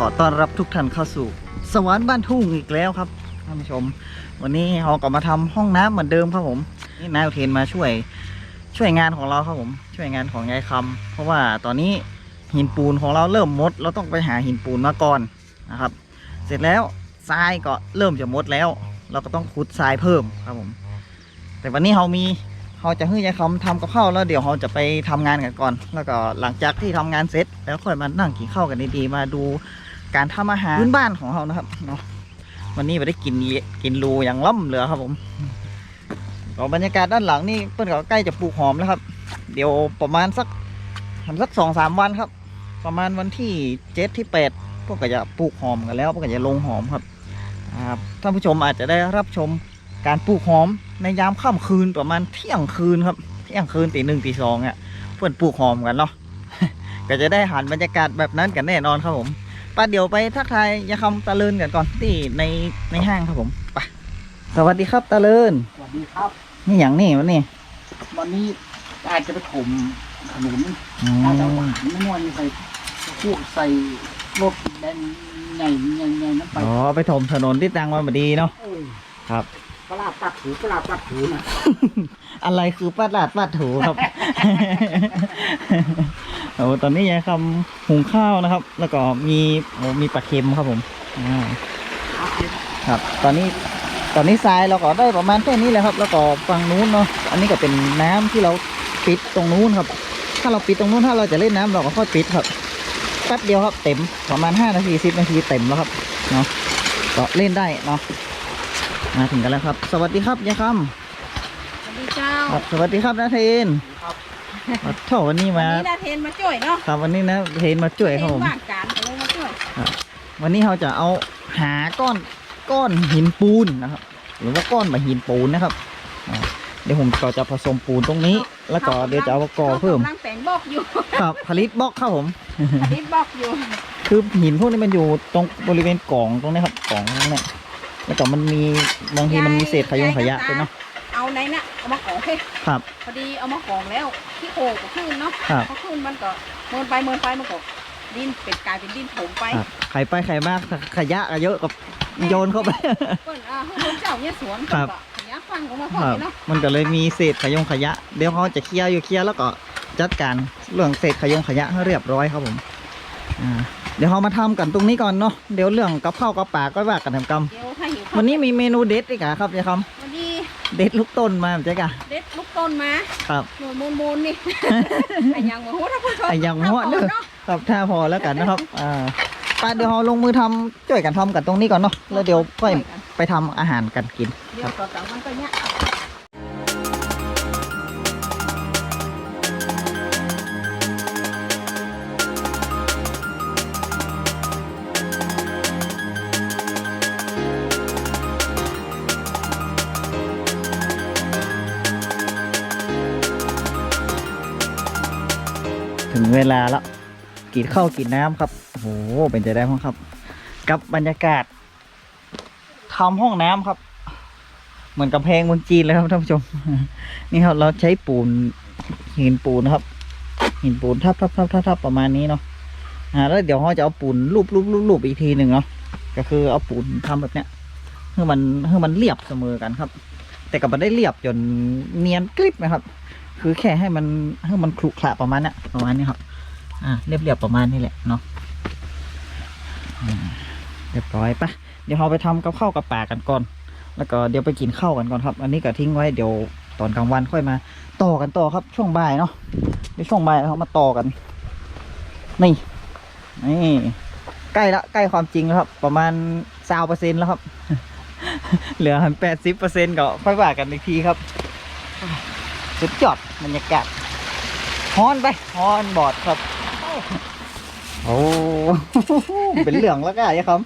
ขอต้อนรับทุกท่านเข้าสู่ สวรรค์บ้านทุ่งอีกแล้วครับท่านผู้ชม วันนี้เราก็มาทำห้องน้ำเหมือนเดิมครับผมนี่นายอุเทนมาช่วย ช่วยงานของเราครับผม ช่วยงานของยายคำเพราะว่าตอนนี้หินปูนของเราเริ่มมด เราต้องไปหาหินปูนมาก่อนนะครับ เสร็จแล้วทรายก็เริ่มจะมดแล้ว เราก็ต้องขุดทรายเพิ่มครับผม แต่วันนี้เรามีเราจะให้ยายคำทำกับข้าวแล้วเดี๋ยวเราจะไปทำงานกันก่อน แล้วก็หลังจากที่ทำงานเสร็จ แล้วค่อยมานั่งกินข้าวกันดีๆมาดู การทำอาหารพื้นบ้านของเรานะครับเนาะวันนี้ไม่ได้กินกินรูอย่างล่ำเหลือครับผมก็บรรยากาศด้านหลังนี่เพื่อนก็ใกล้จะปลูกหอมแล้วครับ เดี๋ยวประมาณสักทำสักสองสามวันครับ ประมาณวันที่เจ็ดที่แปดพวกก็จะปลูกหอมกันแล้วพวกก็จะลงหอมครับท่านผู้ชมอาจจะได้รับชมการปลูกหอมในยามค่ำคืนประมาณเที่ยงคืนครับเที่ยงคืนตีหนึ่งตีสองอะเพื่อนปลูกหอมกันเนาะก็จะได้หันบรรยากาศแบบนั้นกันแน่นอนครับผม ป้าเดี๋ยวไปทักทายยาคำตะเลินกันก่อนที่ในในห้างครับผมไปสวัสดีครับตะเลินสวัสดีครับนี่อย่างนี้วะนี่วันนี้อาจจะไปถมขนุนอือาจจะหมวานไม่นวลใส่พวกใส่รถแดงใหญ่ใหญ่ใหญ่นั้นไปอ๋อไปถมถนนที่ตังมาบดีเนาะเออครับปลาปัดถูปลาปัดถูนะอะไรคือป้าดาดป้าถูครับ โอ้ตอนนี้ยายคำหุงข้าวนะครับ แล้วก็มีโอ้มีปลาเค็มครับผมอ่าครับ ตอนนี้ตอนนี้ทรายเราก็ได้ประมาณแค่นี้แหละครับ แล้วก็ฝั่งนู้นเนาะอันนี้ก็เป็นน้ำที่เราปิดตรงนู้นครับ ถ้าเราปิดตรงนู้นถ้าเราจะเล่นน้ำเราก็ค่อยปิดครับแป๊บเดียวครับเต็มประมาณ5นาที10นาทีเต็มแล้วครับเนาะก็เล่นได้เนาะมาถึงกันแล้วครับ สวัสดีครับยายคำสวัสดีเจ้าครับสวัสดีครับนาเทนครับครับ โถวันนี้วัมานนี้นาเทนมาช่วยเนาะครับวันนี้นะเทนมาช่วยครับผมเทนว่างการก็เลยมาช่วยวันนี้เราจะเอาหาก้อนก้อนหินปูนนะครับ หรือว่าก้อนมาหินปูนนะครับอ่าเดี๋ยวผมก็จะผสมปูนตรงนี้ แล้วก็เดี๋ยวจะเอากอเพิ่มกำลังแต่งบอกอยู่ครับผลิตบล็อกครับผมผลิตบอกอยู่คือหินพวกนี้มันอยู่ตรงบริเวณกล่องตรงนี้ครับกล่องตรงนี้แล้วก็มันมีบางทีมันมีเศษขยงขยะด้วยเนาะเอาไหนน่ะ เอามาของเฮ้ยครับ พอดีเอามาของแล้วที่โคกับขึ้นเนาะครับ พอขึ้นมันก็เมินไปเมินไปมันก็ดินเป็นกลายเป็นดินถมไปครับไข่ไปไข่มากขยะก็เยอะกับโยนเข้าไป เปิ้นอ่าเพิ่นเจ้าเนี่ยสวนครับ เพิ่นก็ขยะฟังออกมาพอครับดีเนาะมันก็เลยมีเศษขยงขยะ เดี๋ยวเขาจะเคลียร์อยู่เคลียร์แล้วก็จัดการเรื่องเศษขยงขยะให้เรียบร้อยครับผมอ่าเดี๋ยวเรามาทำกันตรงนี้ก่อนเนาะเดี๋ยวเรื่องกับข้าวกับปลาก็ว่ากันทำกรรมเดี๋ยวถ้าหิวข้าววันนี้มีเมนูเด็ดอีกอะครับยายควันนี้ำ เด็ดลูกต้นมาใช่กะเด็ดลูกต้นมาครับหน่วยมูลมูลนี่ไอ้ยังหัวถ้าพูดชมไอ้ยังหัวเด้อเนาะครับถ้าพอแล้วกันนะครับอ่าไป้าเดี๋ยวเราลงมือทำช่วยกันทำกันตรงนี้ก่อนเนาะแล้วเดี๋ยวค่อยไปทำอาหารกันกินเดี๋ย เนี้ยถึงเวลาแล้วกินข้าวกินน้ำครับโอ้โหเป็นใจได้มั้งครับ กับบรรยากาศทำห้องน้ำครับ เหมือนกับเพงเมืองจีนเลยครับท่านผู้ชม นี่ครับเราใช้ปูนหินปูนครับหินปูนทับทับทับทับทับประมาณนี้เนาะอ่าแล้วเดี๋ยวเราจะเอาปูนรูปรูปรูปรูปอีกทีหนึ่งเนาะก็คือเอาปูนทำแบบเนี้ยให้มันให้มันเรียบเสมอกันครับ แต่ก็ไม่ได้เรียบจนเนียนกริบนะครับ คือแค่ให้มันให้มันคลุขระประมาณนี้ประมาณนี้ครับ อ่าเรียบเรียบๆประมาณนี้แหละเนาะเรียบร้อยปะเดี๋ยวเราไปทำกับข้าวกับป่ากันก่อน แล้วก็เดี๋ยวไปกินข้าวกันก่อนครับ อันนี้ก็ทิ้งไว้เดี๋ยวตอนกลางวันค่อยมา ต่อกันต่อครับ ช่วงบ่ายเนาะในช่วงบ่ายเรามาต่อกัน นี่นี่ใกล้ละใกล้ความจริงแล้วครับ ประมาณสาวเปอร์เซ็นต์แล้วครับ เหลือแปดสิบเปอร์เซ็นต์ก็ค่อยว่ากันอีกทีครับ สุดยอดบรรยากาศฮอนไปฮอนบอดครับ โอ้เป็นเหลืองแล้วก็อะไรครับ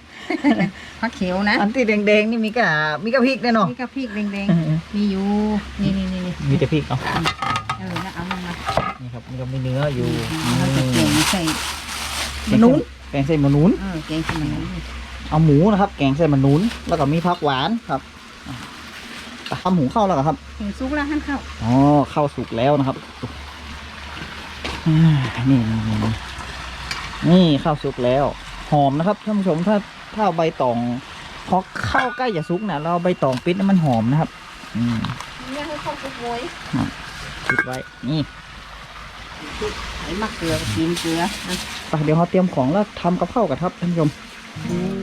ผักเขียวนะ อันที่แดงๆนี่มีกะมีกะพริกแน่นอนนี่กะพริกแดงๆมีอยู่นี่นี่นี่นี่มีแต่พริกเอาเออนะเอามันมานี่ครับมันก็มีเนื้ออยู่เราจะเกงใส่มะนุนแกงใส่มะนุนเออเกงใส่มันนุนเอาหมูนะครับ แกงใส่มะนุนแล้วก็มีผักหวานครับอะ ทำหมูข้าวแล้วเหรอครับเห็นซุกแล้วหั่นข้าวอ๋อข้าวสุกแล้วนะครับอ่านี่นี่นี่นี่ข้าวสุกแล้ว หอมนะครับท่านผู้ชมถ้าถ้าเอาใบตองพอเข้าใกล้จะสุกนะเราเอาใบตองปิดแล้มันหอมนะครับ อืมเนี่ยให้ข้าคุกมวยปิดไว้นี่ไอ้มะเกลือกินเกลืออะไปเดี๋ยวเราเตรียมของแล้วทำกับข้าวกันครับท่านผู้ชมสับ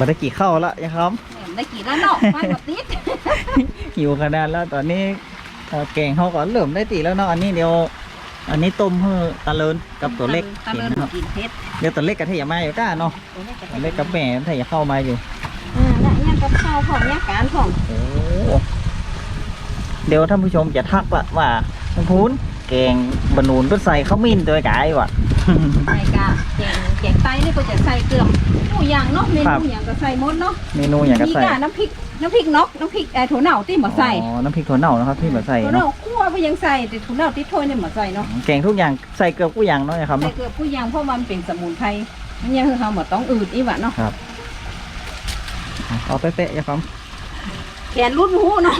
มาได้กี่ข้าวละยังครับได้กี่แล้วเนาะฟังแบบติดหิวขนาดแล้วตอนนี้เอ่อแกงเขาก็เริ่มได้ตีแล้วเนาะอันนี้เดี๋ยว อันนี้ต้มเพื่อตะเลินกับตัวเล็กตะกินเลินนะครับกินเพชรเดี๋ยวตัวเล็กกับเทียมาอยู่ก้าเนาะตัวเล็กตัวเล็กกับแม่เทียเข้ามาอยู่อ่าและเนี่ยกับข้าวของเนี่ยการของโอ้เดี๋ยวท่านผู้ชมจะทักว่าว่าท่านพูนแกงบะหนูนรสใส่ข้าวมิ้นตัวไก่ว่ะใส่กะแกงแกงไต นี่ก็จะใส่เกลือหมูย่างเนาะเมครันูบ อย่างก็ใส่หมดเนาะเมนูอย่างกระนี่ใส่กะน้ำพริกน้ำพริกนกน้ำพริกไอ้ถั่วเน่าที่หมาใส่อ๋อน้ำพริกถั่วเน่านะครับที่มาใส่ถั่วเนาะเน่าคั่วก็ยังใส่แต่ถั่วเน่าที่ถ้วยเนี่ยหมาใส่เนาะแกงทุกอย่างใส่เกลือทุกอย่างเนาะนะครับใส่เนาะ เกลือผู้ย่างเพราะมันเป็นสมุนไพรมันยังคือเขาหมดต้องอืดอีหวะเนาะเอาเป๊ะๆอย่าครับแขนรุดหูเนาะ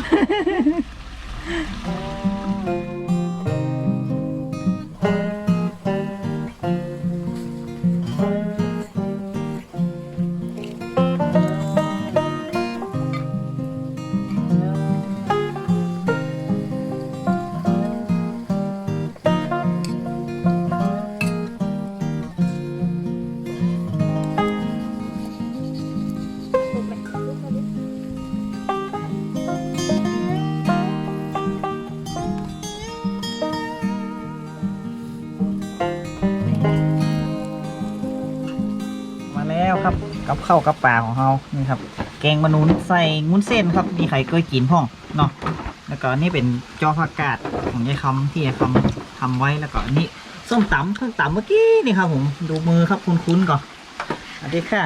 กับข้าวกับปลาของเรานี่ครับ แกงมะนูนใส่งุ้นเส้นครับ มีใครเคยกินพ่องเนาะ แล้วก็อันนี่เป็นจอผักกาดของยายคำที่ยายคำทำไว้ แล้วก็อันนี้ส้มตำเครื่องตำเมื่อกี้นี่ครับ ผม ดูมือครับคุ้นๆก่อนสวัสดีค่ะ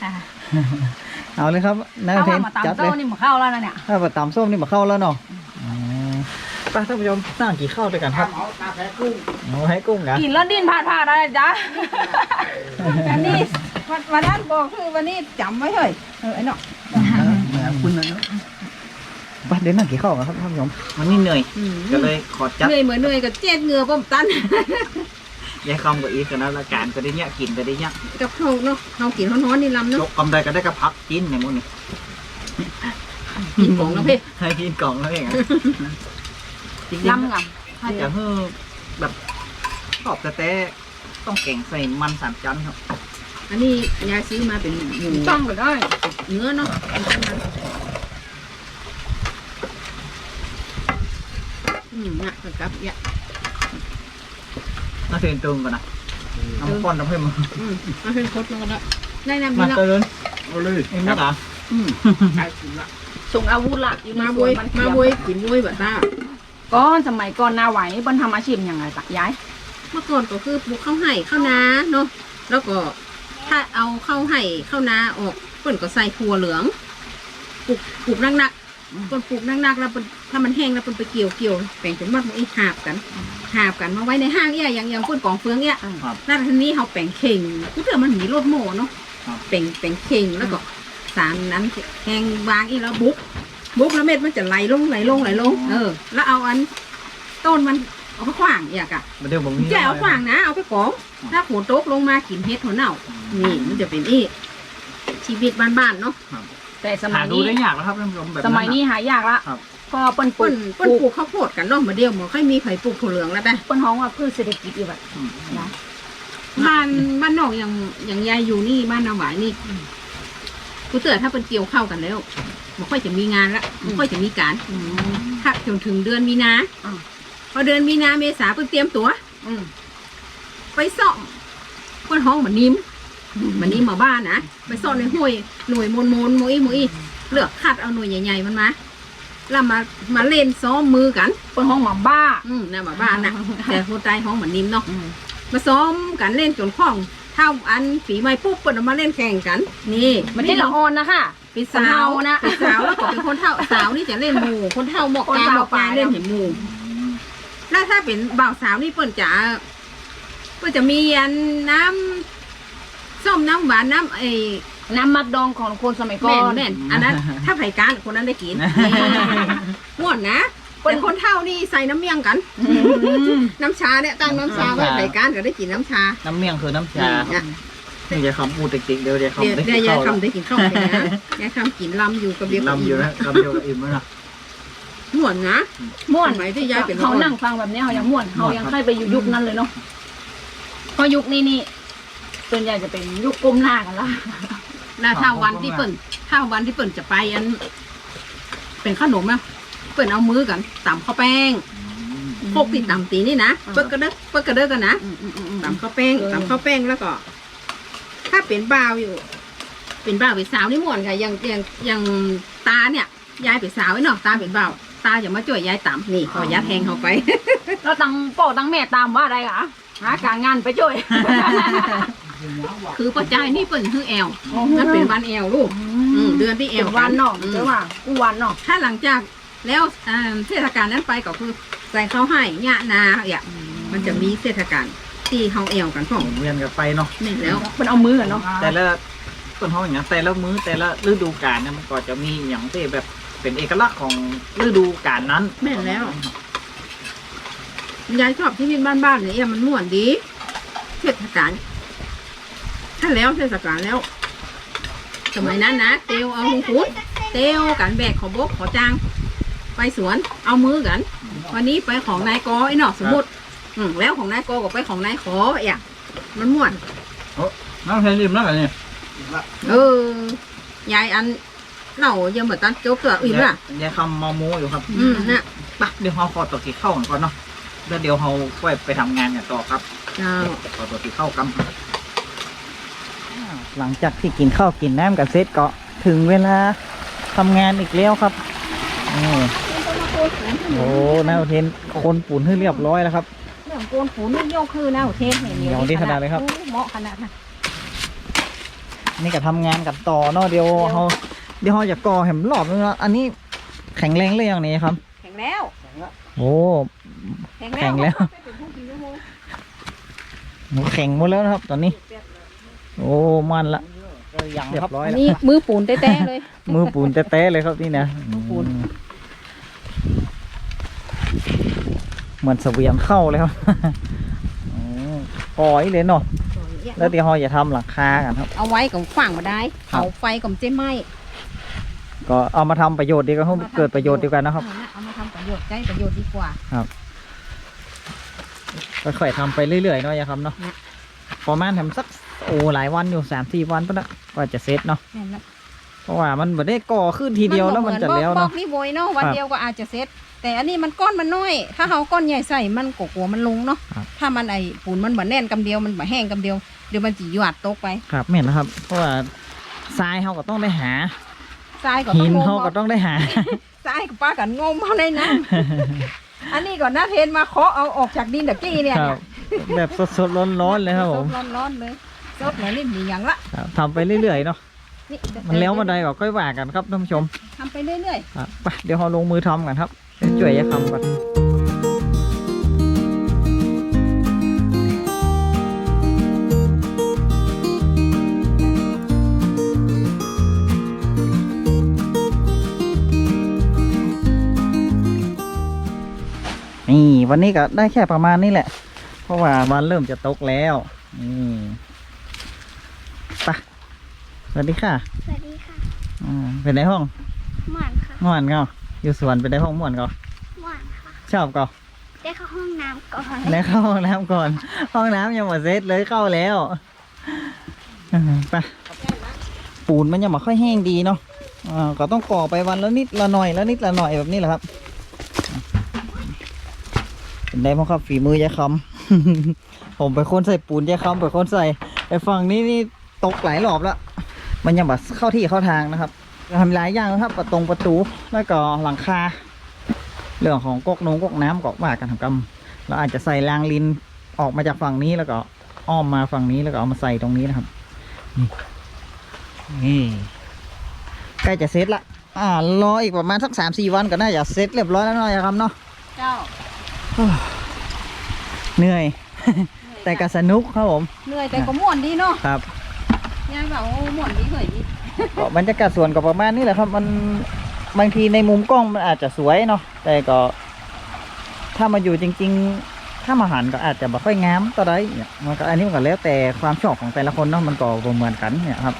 ค่ะเอาเลยครับนายเอาเทว่านมาจัดตำเลเต้ายนี่หมาเข้าแล้วนะเนี่ยถ้าแบบตำส้มนี่มาเข้าแล้วเนาะอืมไปท่านผู้ชมสร้างกี่ข้าวด้วยกันครับเอาตาแพ้กุ้งโอ้ให้กุ้งกันกินแล้วดิ้นผ่านผ่านอะไรจ๊ะอันนี้ วันวันนั้นบอกคือวันนี้จำไว้เฮ้ยเออไอ้เนาะเหมือนคุณนะเนาะไปเดี๋ยวนั่งกี่ข้าวกันครับท่านผู้ชมมันนี่เหนื่อย ก็เลยขอจัดเหนื่อยเหมือนเหนื่อยกับเจ็ดเหงือป้อมตันยายคำกับอีกคณะราชการก็ได้เนี่ยกินก็ได้เนี่ยกับเขาเนาะเขากินร้อนๆนี่ลำยเนาะกกำไรก็ได้กระพักกินในมื้อนี้กินของเนาะพี่ให้กินกล่องแล้วเองอะจริงๆลำกับถ้าจะเพิ่มแบบชอบแต่แต่ต้องแกงใส่มันสามชั้นครับ อันนี้ยายซื้อมาเป็นหมูต้องเลยได้เนื้อเนาะอืมเนี่ยกับเนี่ยน่าเสียนตึงก่อนนะเอามาป้อนน้ำเพิ่มมาอืมมาเป็นคดมันก็ได้ได้น้ำมานี่ละเตือนเอาเลยเอ็มนะอะอืมไอ้คุณละส่งอาวุธละอยู่ในมาสบววยนมันมาเขียวบวยกินบวยแบบตาก้อนสมัยก่อนนาไหวเปิ้นทำอาชีพยังไงตะย้าย เมื่อก่อนก็คือปลูกข้าวไห่ข้าวนาเนาะแล้วก็ ถ้าเอาข้าวไห่ข้าวนาออกเปิ้นก็ใส่ถั่วเหลืองปลูกปลูกนักๆเปิ้นปลูกนักๆแล้วเปิ้นถ้ามันแห้งแล้วเปิ้นไปเกี่ยวเกี่ยวแป่งเป็นมัดมันอีหาบกันหาบกันมาไว้ในห้างเอี้ยอย่างอย่างเปิ้นกองเฟืองเอี้ยครับแล้วทีนี้เขาแป่งเข่งกูเถื่อมันมีรถโม่เนาะครับ แป่งแป่งเข่งแล้วก็สารนั้นแห้งวางอีแล้วบุกบุกแล้วเม็ดมันจะไหลลงไหลลงไหลลง เออ แล้วเอาอัน ต้นมัน เอาไปขว้างอยากอะมาเดี๋ยวผมมีแกเอาขว้างนะ เอาไปกองถ้าฝนตกลงมากินเฮ็ดหัวเน่า นี่มันจะเป็นอีชีวิตบ้านๆเนาะแต่สมัหายดูนี้ ได้ยากแล้วครับท่านผู้ชมแบบ สมัยนี้หายากละครับก็เปิ้นปลูเปิ้กนเปิ้นปลูกข้าวโพดกันเนาะมาเดียวหมอค่อยมีไผปลูกถั่วเหลืองแล้วแต่เปิ้นฮ้องว่าพืชเศรษฐกิจอีกแบบอืมนะบ้านบ้านนอกอย่างอย่างยายอยู่นี่บ้านนาหวายนี่กูเตือถ้าเป็นเกี่ยวเข้าวกันแล้วไม่ค่อยจะมีงานละไม่ค่อยจะมีการ ถ้าจนถึงเดือนมีนาอ่าพ อเดือนมีนาเมษาเพิ่งเตรียมตัว อืมไปซ่อมเพื่อนห้องเหมือนนิ่มเหมือนนิ่มมาบ้านนะไปซ่อมในห้วยหน่วยมนมนๆหมุยหมุยเลือกคัดเอาหน่วยใหญ่ๆมันมาแล้วมามาเล่นซ้อมมือกันเป็นห้องหมาบ้า อืมน่ะมาบ้านนะแต่คนใต้ห้องเหมือนนิ่มเนาะอืมมาซ้อมกันเล่นจนคล่องเท่าอันฝีไม้ปุ๊บเปิดออกมาเล่นแข่งกัน นี่มันที่ละออนนะคะเป็นสาวคนเฒ่านะเป็นสาวแล้วก็เป็นคนเท่าสาวนี่จะเล่นหมู่คนเท่าหมอกกาคนหมเฒ่าอกกาเล่นเห็นหมู่ แล้วถ้าเป็นบ่าวสาวนี่เปิ้นจะเปิ้นจะมีอันน้ำส้มน้ำหวานน้ำไอ้น้ำมักดองของคนสมัยก่อแม่นนแม่นอันนั้น ถ้าไผ่การคนนั้นได้กินม่วนนะเป็นคนเท่านี่ใส่น้ำเมี่ยงกัน น้ำชาเนี่ยตั้งน้ำชาไว้ไผ่การก็ได้กินน้ำชาน้ำเมี่ยงคือน้ำชาเนี่ย นี่จะคำพูดจริงๆเดี๋ยวเดี๋ยวเดี๋ยวคำได้เดี๋ยวยายเข้าแล้วคำได้กินข้าวไปนะยายคำกินลำอยู่กับเบียร์ลำอยู่นะลำเดียวกับอิ่มแล้วนะ ม่วนนะม่วนสมัยที่ยายเป็นเขานั่งฟังแบบนี้เขายังม่วนเขายังม่วนครับใครไปอยู่ยุคนั้นเลยเนาะเพราะยุคนี้นี่ส่วนใหญ่จะเป็นยุคก้มหน้ากันละแล้วถ้าวันที่เปิ่นถ้าวันที่เปิ่นจะไปอัน เป็นขนมอะเปิ่นเอามือกันตำข้าวแป้งพวกที่ตำตีนี่นะเปิ้ลกระเด้อเปิ้ลกระเด้อกันนะตำข้าวแป้งตำข้าวแป้งแล้วก็ ถ้าเป็นบ่าวอยู่ เป็นบ่าวเป็นสาวนี่ม่วนค่ะอย่างอย่างอย่างตาเนี่ย ยายเป็นสาวไอ้เนาะตาเป็นบ่าว ตาอย่ามาช่วยยายตำนี่ขอยาแทงเขาไปแล้วตังโป้ตังแม่ตามว่าอะไรคะหาการงานไปช่วย คือปัจจัยนี่เปิ่นคือแอลนั่นเป็นวันแอลลูกอืมเดือนที่แอเอ็ลวันเนาะอืมเจ้าว่ากูวันเนาะถ้าหลังจากแล้วอ่าเทศกาลนั้นไปก็คือใส่ข้าวให้ยะนาอย่ามันจะมีเทศกาลที่เฮาแอลกันพ่อหมุนเวียนกันไปเนาะนี่แล้วมันเอามือกันเนาะแต่ละต้นห้องอย่างนั้นแต่ละมื้อแต่ละฤดูกาลเนี่ยมันก็จะมีอย่างที่แบบ เป็นเอกลักษณ์ของฤดูกาลนั้นแม่นแล้ว ยายชอบที่นี่บ้านๆเนี่ยมันม่วนดี เทศกาลถ้าแล้วเทศกาลแล้ว สมัยนั้นนะเตียวเอาลุงขุนเตียวกันแบกขอบกขอจาง ไปสวนเอามือกัน วันนี้ไปของนายกอไอ้หนอสมมติอืมแล้วของนายกอก็ไปของนายขออย่างมันม่วนน้ำแข็งริมแล้วกันเนี่ยเออยายอัน เล่ายังเหมือนตอนจบตัวอื่นล่ะยายคำเมาโมอยู่ครับ อืมน่ะปะเดี๋ยวเราขอตัวกี่เข้าก่อนเนาะแล้วเดี๋ยวเราค่อยไปทำงานกันต่อครับเจ้าขอตัวกี่เข้ากันหลังจากที่กินข้าวกินน้ำกันเสร็จก็ถึงเวลาทำงานอีกแล้วครับนี่โอ้นายอุเทนคนปุ่นให้เรียบร้อยแล้วครับเรื่องโกนฝูนี่โยกคือนะเทศเนี่ยเหนียวดีขนาดเลยครับเหมาะขนาดนั้นนี่ก็ทำงานกันต่อเนาะเดี๋ยวเขา เดี๋ยวเขาจะก่อแหมรอบนึงเนาะอันนี้แข็งแรงเลยอย่างนี้ครับ แข็งแล้ว โอ้ แข็งแข็งแล้วหมูแข็งหมดแล้วนะครับ ตอนนี้ โอ้มันละเรียบร้อยอันแล้วนี้มือปูนแต้ๆเลย มือปูนแต้ๆเลยครับนี่นะมือปูนอืมเหมือนเสวียงเข้าเลยครับโอ้ปล่อยเลยเนาะแล้วเดี๋ยวเราจะทำหลังคากันครับ เอาไว้กับขวางมาได้ครับ เผาไฟกับเจ๊ไหม้ ก็เอามาทำประโยชน์ดีกว่าให้เกิดประโยชน์ดีกว่านะครับเออเอามาทำประโยชน์ได้ประโยชน์ดีกว่า ค่อยๆทำไปเรื่อยๆเนาะอย่าครับเนาะนะ ประมาณทำสักโอ้หลายวันอยู่สามสี่วันปะนะกว่าจะเสร็จเนาะแม่นแล้วเพราะว่ามันไม่ได้ก่อขึ้นทีเดียวแล้วมันจะแล้วบอเนาะกนี่โวยเนาะวันครับเดียวก็อาจจะเสร็จ แต่อันนี้มันก้อนมันน้อย ถ้าเขาก้อนใหญ่ใส่มันกลัวมันลงเนาะครับ ถ้ามันไอปูนมันบ่แน่นกำเดียวมันบ่แห้งกำเดียวเดี๋ยวมันจีหยาดตกไป ครับแม่นนะครับ เพราะว่าทรายเขาก็ต้องได้หา ทรายก็ต้หิองนงมเขาก็เอาต้องได้หา ทรายกับป้ากันงมเอาในน้ำอันนี้ก่อนหน้าเทนมาเคาะเอาออกจากดินตะกี้เนี่ยครับ แบบสดๆร้อนๆเลยครับผม ร้อนร้อนๆเลยซดไหนนี่มีอย่างละครับทำไปเรื่อยๆเนาะ นี่มันแล้วมาใดก็ค่อยว่ากันครับท่านผู้ชมทำไปเรื่อยครับไปเดี๋ยวเราลงมือทำกันครับเดี๋ยวช่วยยายคำก่อน นี่วันนี้ก็ได้แค่ประมาณนี้แหละ เพราะว่าวันเริ่มจะตกแล้วนี่ไปสวัสดีค่ะสวัสดีค่ะอ่าเป็นในห้องหมอนค่ะม่วนก็อยู่สวนเป็นในห้องม่วนก็หมอนค่ะชอบก็ได้เข้าห้องน้ำก่อนแล้วเข้าห้องน้ำก่อน ห้องน้ำยังหมดเซตเลยเข้าแล้วอืมไปปูนมันยังไม่ค่อยแห้งดีเนาะอ่าก็ต้องก่อไปวันละนิดละหน่อยละนิดละหน่อยแบบนี้แหละครับ เป็นได้พ่อครับฝีมือยายคำ ผมไปนคนใส่ปูนยายคำไปนคนใส่ไอ้ฝั่งนี้นี่ตกหลายรอบแล้วมันยังแบบเข้าที่เข้าทางนะครับทำหลายอย่างนะครับประตงประตูแล้วก็หลังคาเรื่องของกกนงกกน้ำกอกว่ากันทำกรรมเราอาจจะใส่รางลินออกมาจากฝั่งนี้แล้วก็อ้อมมาฝั่งนี้แล้วก็เอามาใส่ตรงนี้นะครับนี่ใกล้จะเสร็จละอ่ารออีกประมาณสักสามสี่วันก็น่าจะเสร็จเรียบร้อยแล้วเนาะยายคำเนาะเจ้า เหนื่อย แต่ก็สนุกครับผมเหนื่อยแต่ก็ม่วนดีเนาะครับยายแบบโอ้ม่วนดีเหยดีก็บรรยากาศสวนก็ประมาณนี้แหละครับ มันบางทีในมุมกล้องมันอาจจะสวยเนาะแต่ก็ ถ้ามาอยู่จริง ๆ ถ้ามาหันก็อาจจะไม่ค่อยงามต่อได้เนี่ยมันก็อันนี้มันก็แล้วแต่ความชอบของแต่ละคนเนาะมันก็บ่เหมือนกันเนี่ยครับ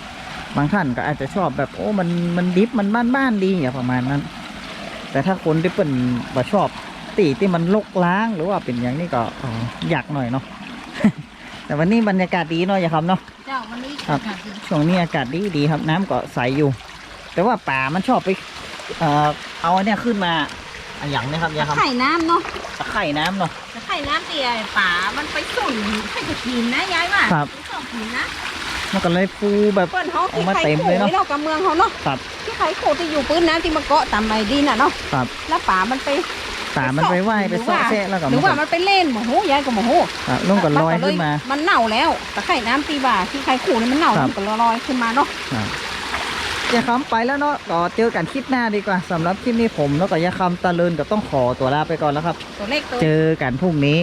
บางท่านก็อาจจะชอบแบบโอ้มันมันดิฟมันบ้านๆดีอย่างประมาณนั้น แต่ถ้าคนที่เป็นบ่ชอบ ตีที่มันลกล้างหรือว่าเป็นอย่างนี้ก็อ๋ออยากหน่อยเนาะ แต่วันนี้บรรยากาศดีเนาะอย่าคำเนาะเจ้าวันนี้ครับอากาศดีช่วงนี้อากาศดีดีครับน้ำก็ใสอยู่ แต่ว่าป่ามันชอบไปเอ่อเอาอันเนี้ยขึ้นมาอันอย่างเนี้ยครับเนี่ยครับไข่น้ำเนาะตะไคร่น้ำเนาะแต่ไข่น้ำเตี๋ยป่ามันไปสุ่นให้จะกินนะยายว่าครับชอบกินนะมันก็เลยฟูแบบเปิ้นเขาออที่กมาไข่เต็มขู่เลยเนาะเนาะกับเมืองเขาเนาะครับที่ไข่ขู่ที่อยู่พื้นน้ำที่มาเกาะตามใบดินน่ะเนาะครับแล้วป่ามันไป ป่ามันไปไหว้ไปเซาะแซะแล้วก็หรือว่ามันไปเล่นโมโหยายก็โมโหครับลงก็ลอยขึ้นมา มันเน่าแล้วแต่ไข่น้ำตีบ่าที่ไข่ขู่นี่มันเน่าครับมันก็ลอยขึ้นมาเนาะครับยาคำไปแล้วเนาะก็เจอกันคลิปหน้าดีกว่าสำหรับคลิปนี้ผมแล้วก็ยาคำตะเลินก็ต้องขอตัวลาไปก่อนแล้วครับตัวเล็กตัวเจอกันพรุ่งนี้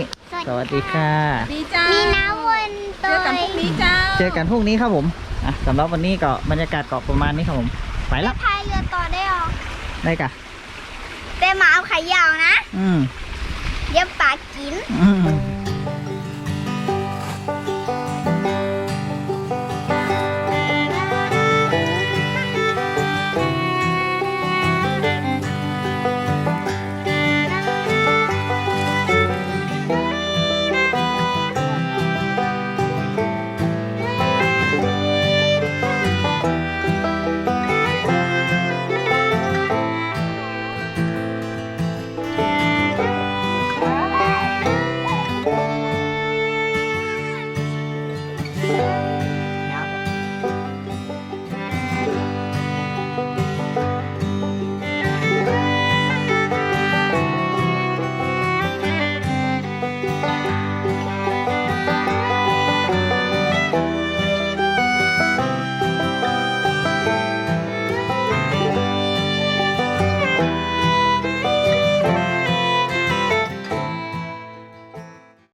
สวัสดีค่ะดีจ้ามีน้ำวนเจตัอวกันพรุ่งนี้จ้าเจอกันพรุ่งนี้ครับผมอะสำหรับวันนี้ก็บรรยากาศก็ประมาณนี้ครับผมไปละพายเรือต่อได้หรอได้กะ แต่หมาเอาไข่ยาวนะ อืมเดี๋ยวปลากิน อืม